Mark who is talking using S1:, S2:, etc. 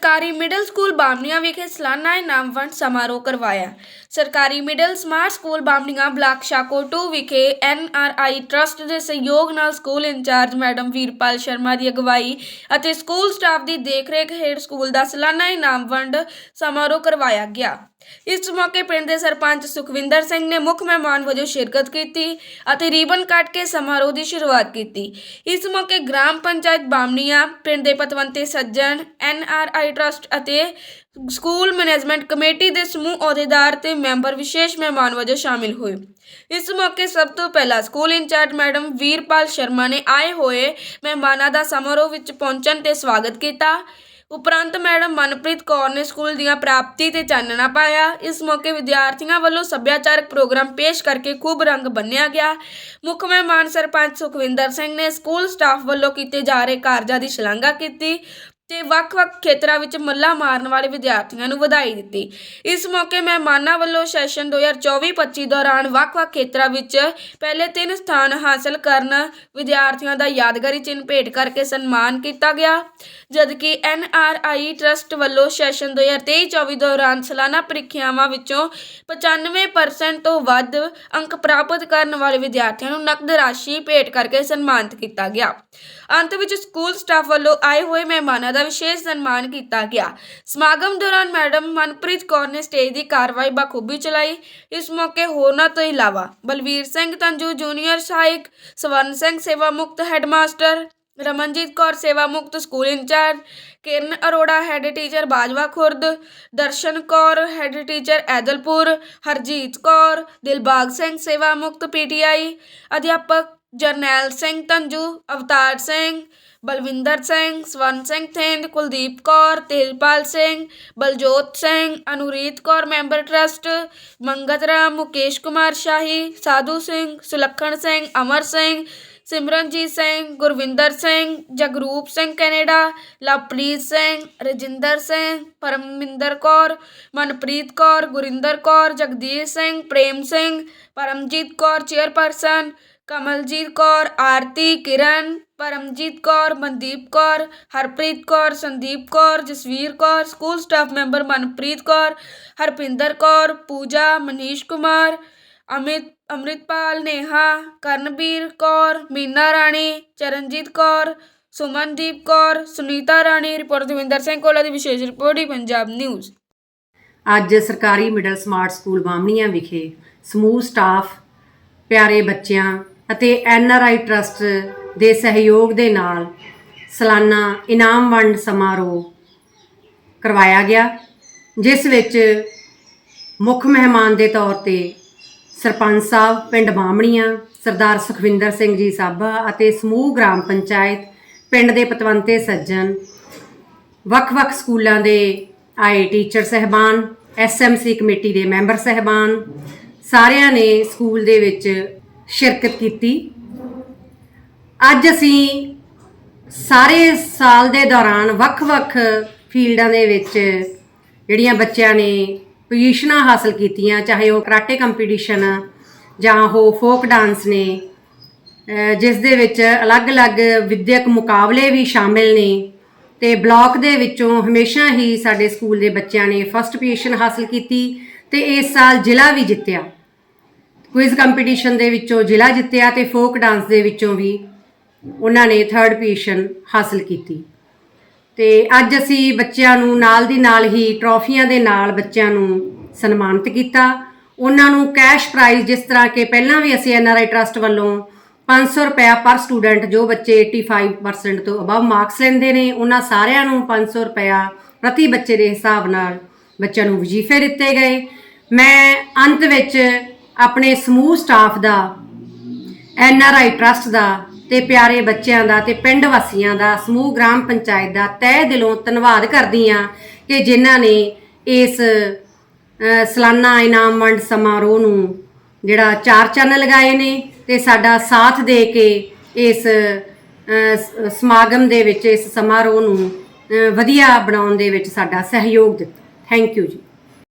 S1: ਸਰਕਾਰੀ middle school ਬਾਮਨੀਆਂ ਵਿਖੇ ਸਾਲਾਨਾ ਇਨਾਮ ਵੰਡ ਸਮਾਰੋਹ ਕਰਵਾਇਆ। ਸਰਕਾਰੀ middle smart school Bamnian block Shahkot ਵਿਖੇ 2 ਆਰ ਆਈ ਟਰਸਟ ਦੇ ਸਹਿਯੋਗ ਨਾਲ school incharge madam Veerpal Sharma ਦੀ ਅਗਵਾਈ ਅਤੇ ਸਕੂਲ ਸਟਾਫ ਦੀ ਦੇਖਰੇਖ ਹੇਠ ਸਕੂਲ ਦਾ ਸਾਲਾਨਾ ਇਨਾਮ ਵੰਡ ਸਮਾਰੋਹ ਕਰਵਾਇਆ ਗਿਆ। ਇਸ ਮੌਕੇ ਪਿੰਡ ਦੇ ਸਰਪੰਚ ਸੁਖਵਿੰਦਰ ਸਿੰਘ ਨੇ ਮੁੱਖ ਮਹਿਮਾਨ ਵਜੋਂ ਸ਼ਿਰਕਤ ਕੀਤੀ ਅਤੇ ਰੀਬਨ ਕੱਟ ਕੇ ਸਮਾਰੋਹ ਦੀ ਸ਼ੁਰੂਆਤ ਕੀਤੀ। ਇਸ ਮੌਕੇ ਗ੍ਰਾਮ ਪੰਚਾਇਤ ਬਾਮਨੀਆਂ ਪਿੰਡ ਦੇ ਪਤਵੰਤੇ ਸੱਜਣ, ਐੱਨ ਆਰ ਆਈ ਟਰਸਟ ਅਤੇ ਸਕੂਲ ਮੈਨੇਜਮੈਂਟ ਕਮੇਟੀ ਦੇ ਸਮੂਹ ਅਹੁਦੇਦਾਰ ਤੇ ਮੈਂਬਰ ਵਿਸ਼ੇਸ਼ ਮਹਿਮਾਨ ਵਜੋਂ ਸ਼ਾਮਿਲ ਹੋਏ। ਇਸ ਮੌਕੇ ਸਭ ਤੋਂ ਪਹਿਲਾਂ school incharge madam Veerpal Sharma ਨੇ ਆਏ ਹੋਏ ਮਹਿਮਾਨਾਂ ਦਾ ਸਮਾਰੋਹ ਵਿੱਚ ਪਹੁੰਚਣ ਤੇ ਸਵਾਗਤ ਕੀਤਾ। ਉਪਰੰਤ ਮੈਡਮ ਮਨਪ੍ਰੀਤ ਕੌਰ ਨੇ ਸਕੂਲ ਦੀਆਂ ਪ੍ਰਾਪਤੀ ਤੇ ਚਾਨਣਾ ਪਾਇਆ। ਇਸ ਮੌਕੇ ਵਿਦਿਆਰਥੀਆਂ ਵੱਲੋਂ ਸੱਭਿਆਚਾਰਕ ਪ੍ਰੋਗਰਾਮ ਪੇਸ਼ ਕਰਕੇ ਖੂਬ ਰੰਗ ਬੰਨਿਆ ਗਿਆ। ਮੁੱਖ ਮਹਿਮਾਨ ਸਰਪੰਚ ਸੁਖਵਿੰਦਰ ਸਿੰਘ ਨੇ ਸਕੂਲ ਸਟਾਫ ਵੱਲੋਂ ਕੀਤੇ ਜਾ ਰਹੇ ਕਾਰਜਾਂ ਦੀ ਸ਼ਲਾਘਾ ਕੀਤੀ। ਤੇ ਵੱਖ-ਵੱਖ ਖੇਤਰਾਂ ਵਿੱਚ ਮੱਲਾ ਮਾਰਨ ਵਾਲੇ ਵਿਦਿਆਰਥੀਆਂ ਨੂੰ ਵਧਾਈ ਦਿੱਤੀ। ਇਸ ਮੌਕੇ ਮਹਿਮਾਨਾਂ ਵੱਲੋਂ ਸੈਸ਼ਨ 2024-25 ਦੌਰਾਨ ਵੱਖ-ਵੱਖ ਖੇਤਰਾਂ ਵਿੱਚ ਪਹਿਲੇ ਤਿੰਨ ਸਥਾਨ ਹਾਸਲ ਕਰਨ ਵਿਦਿਆਰਥੀਆਂ ਦਾ ਯਾਦਗਾਰੀ ਚਿੰਨ੍ਹ ਭੇਟ ਕਰਕੇ ਸਨਮਾਨ ਕੀਤਾ ਗਿਆ। ਜਦਕਿ ਐਨਆਰਆਈ ਟਰਸਟ ਵੱਲੋਂ ਸੈਸ਼ਨ 2023-24 ਦੌਰਾਨ ਸਾਲਾਨਾ ਪ੍ਰੀਖਿਆਵਾਂ ਵਿੱਚੋਂ 95% ਤੋਂ ਵੱਧ ਅੰਕ ਪ੍ਰਾਪਤ ਕਰਨ ਵਾਲੇ ਵਿਦਿਆਰਥੀਆਂ ਨੂੰ ਨਕਦ ਰਾਸ਼ੀ ਭੇਟ ਕਰਕੇ ਸਨਮਾਨਿਤ ਕੀਤਾ ਗਿਆ। ਅੰਤ ਵਿੱਚ ਸਕੂਲ ਸਟਾਫ ਵੱਲੋਂ ਆਏ ਹੋਏ ਮਹਿਮਾਨਾਂ ਦਾ ਵਿਸ਼ੇਸ਼ ਸਨਮਾਨ ਕੀਤਾ ਗਿਆ। ਸਮਾਗਮ ਦੌਰਾਨ ਮੈਡਮ ਮਨਪ੍ਰੀਤ ਕੌਰ ਨੇ ਸਟੇਜ ਦੀ ਕਾਰਵਾਈ ਬਾਖੂਬੀ ਚਲਾਈ। ਇਸ ਮੌਕੇ ਹੋਰਨਾਂ ਤੋਂ ਇਲਾਵਾ ਬਲਵੀਰ ਸਿੰਘ ਤੰਜੂ, ਜੂਨੀਅਰ ਸਹਾਇਕ ਸਵਰਨ ਸਿੰਘ ਸੇਵਾ ਮੁਕਤ ਹੈਡਮਾਸਟਰ ਰਮਨਜੀਤ ਕੌਰ ਸੇਵਾ ਮੁਕਤ school incharge Kiran Arora, head teacher Bajwa Khurd, Darshan Kaur, head teacher Aidalpur, Harjit Kaur, Dilbag Singh ਸੇਵਾ ਮੁਕਤ ਪੀਟੀਆਈ ਅਧਿਆਪਕ Jarnail Singh Tanju Avtar Singh Balwinder Singh Swaran Singh Thind Kuldeep Kaur Tejpal Singh Baljot Singh Anureet Kaur member trust Mangat Ram Mukesh Kumar Shahi Sadhu Singh Sulakhan Singh Amar Singh Simranjit Singh Gurvinder Singh Jagroop Singh Canada Lovepreet Singh Rajinder Singh Parminder Kaur Manpreet Kaur Gurinder Kaur Jagdish Singh Prem Singh Paramjit Kaur chairperson Kamaljit Kaur, Aarti, Kiran, Paramjit Kaur, Mandeep Kaur, Harpreet Kaur, Sandeep Kaur, Jasvir Kaur, school staff member Manpreet Kaur, Harpinder Kaur, Pooja, Manish Kumar, Amit, Amritpal Neha Karanveer Kaur, Meena Rani, Charanjit Kaur, Sumandeep Kaur, Sunita Rani report Davinder Singh Kola ਦੀ ਵਿਸ਼ੇਸ਼ report ਹੀ Punjab news.
S2: ਅੱਜ ਸਰਕਾਰੀ middle smart school ਬਾਮਣੀਆਂ ਵਿਖੇ ਸਮੂਹ staff, ਪਿਆਰੇ ਬੱਚਿਆਂ ਅਤੇ NRI trust ਦੇ ਸਹਿਯੋਗ ਦੇ ਨਾਲ ਸਾਲਾਨਾ ਇਨਾਮ ਵੰਡ ਸਮਾਰੋਹ ਕਰਵਾਇਆ ਗਿਆ, ਜਿਸ ਵਿੱਚ ਮੁੱਖ ਮਹਿਮਾਨ ਦੇ ਤੌਰ ਤੇ ਸਰਪੰਚ ਸਾਹਿਬ ਪਿੰਡ ਬਾਮਣੀਆਂ ਸਰਦਾਰ ਸੁਖਵਿੰਦਰ ਸਿੰਘ ਜੀ ਸਾਬਾ ਅਤੇ ਸਮੂਹ ਗ੍ਰਾਮ ਪੰਚਾਇਤ ਪਿੰਡ ਦੇ ਪਤਵੰਤੇ ਸੱਜਣ, ਵੱਖ-ਵੱਖ ਸਕੂਲਾਂ ਦੇ ਆਏ ਟੀਚਰ ਸਹਿਬਾਨ ਐਸਐਮਸੀ ਕਮੇਟੀ ਦੇ ਮੈਂਬਰ ਸਹਿਬਾਨ, ਸਾਰਿਆਂ ਨੇ ਸਕੂਲ ਦੇ ਵਿੱਚ ਸ਼ਿਰਕਤ ਕੀਤੀ। ਅੱਜ ਅਸੀਂ ਸਾਰੇ ਸਾਲ ਦੇ ਦੌਰਾਨ ਵੱਖ-ਵੱਖ ਫੀਲਡਾਂ ਦੇ ਵਿੱਚ ਜਿਹੜੀਆਂ ਬੱਚਿਆਂ ਨੇ ਪੋਜੀਸ਼ਨਾਂ ਹਾਸਲ ਕੀਤੀਆਂ, ਚਾਹੇ ਉਹ ਕਰਾਟੇ ਕੰਪੀਟੀਸ਼ਨ ਜਾਂ ਉਹ ਫੋਕ ਡਾਂਸ ਨੇ ਜਿਸ ਦੇ ਵਿੱਚ ਅਲੱਗ-ਅਲੱਗ ਵਿਦਿਅਕ ਮੁਕਾਬਲੇ ਵੀ ਸ਼ਾਮਿਲ ਨੇ ਤੇ ਬਲਾਕ ਦੇ ਵਿੱਚੋਂ ਹਮੇਸ਼ਾ ਹੀ ਸਾਡੇ ਸਕੂਲ ਦੇ ਬੱਚਿਆਂ ਨੇ ਫਸਟ ਪੋਜੀਸ਼ਨ ਹਾਸਲ ਕੀਤੀ ਤੇ ਇਸ ਸਾਲ ਜ਼ਿਲ੍ਹਾ ਵੀ ਜਿੱਤਿਆ। ਕੁਇਜ਼ ਕੰਪੀਟੀਸ਼ਨ ਦੇ ਵਿੱਚੋਂ ਜ਼ਿਲ੍ਹਾ ਜਿੱਤਿਆ ਤੇ ਫੋਕ ਡਾਂਸ ਦੇ ਵਿੱਚੋਂ ਵੀ ਉਹਨਾਂ ਨੇ ਥਰਡ ਪੋਜੀਸ਼ਨ ਹਾਸਲ ਕੀਤੀ। ਤੇ ਅੱਜ ਅਸੀਂ ਬੱਚਿਆਂ ਨੂੰ ਨਾਲ ਦੀ ਨਾਲ ਹੀ ਟਰੋਫੀਆਂ ਦੇ ਨਾਲ ਬੱਚਿਆਂ ਨੂੰ ਸਨਮਾਨਿਤ ਕੀਤਾ। ਉਹਨਾਂ ਨੂੰ ਕੈਸ਼ ਪ੍ਰਾਈਜ਼ ਜਿਸ ਤਰ੍ਹਾਂ ਕਿ ਪਹਿਲਾਂ ਵੀ ਅਸੀਂ ਐਨਆਰਆਈ ਟਰਸਟ ਵੱਲੋਂ 500 ਰੁਪਇਆ ਪਰ ਸਟੂਡੈਂਟ ਜੋ ਬੱਚੇ 85% ਤੋਂ ਅਬਵ ਮਾਰਕਸ ਲੈਂਦੇ ਨੇ, ਉਹਨਾਂ ਸਾਰਿਆਂ ਨੂੰ 500 ਰੁਪਇਆ ਪ੍ਰਤੀ ਬੱਚੇ ਦੇ ਹਿਸਾਬ ਨਾਲ ਬੱਚਿਆਂ ਨੂੰ ਵਜ਼ੀਫੇ ਦਿੱਤੇ ਗਏ। ਮੈਂ ਅੰਤ ਵਿੱਚ ਆਪਣੇ ਸਮੂਹ ਸਟਾਫ ਦਾ ਐੱਨ ਆਰ ਆਈ ਟਰਸਟ ਦਾ ਤੇ ਪਿਆਰੇ ਬੱਚਿਆਂ ਦਾ ਤੇ ਪਿੰਡ ਵਾਸੀਆਂ ਦਾ, ਸਮੂਹ ਗ੍ਰਾਮ ਪੰਚਾਇਤ ਦਾ ਤਹਿ ਦਿਲੋਂ ਧੰਨਵਾਦ ਕਰਦੀ ਆ ਕਿ ਜਿਨ੍ਹਾਂ ਨੇ ਇਸ ਸਲਾਨਾ ਇਨਾਮ ਵੰਡ ਸਮਾਰੋਹ ਨੂੰ ਜਿਹੜਾ ਚਾਰ ਚੰਨ ਲਗਾਏ ਨੇ ਤੇ ਸਾਡਾ ਸਾਥ ਦੇ ਕੇ ਇਸ ਸਮਾਗਮ ਦੇ ਵਿੱਚ, ਇਸ ਸਮਾਰੋਹ ਨੂੰ ਵਧੀਆ ਬਣਾਉਣ ਦੇ ਵਿੱਚ ਸਾਡਾ ਸਹਿਯੋਗ ਦਿੱਤਾ। ਥੈਂਕ ਯੂ ਜੀ।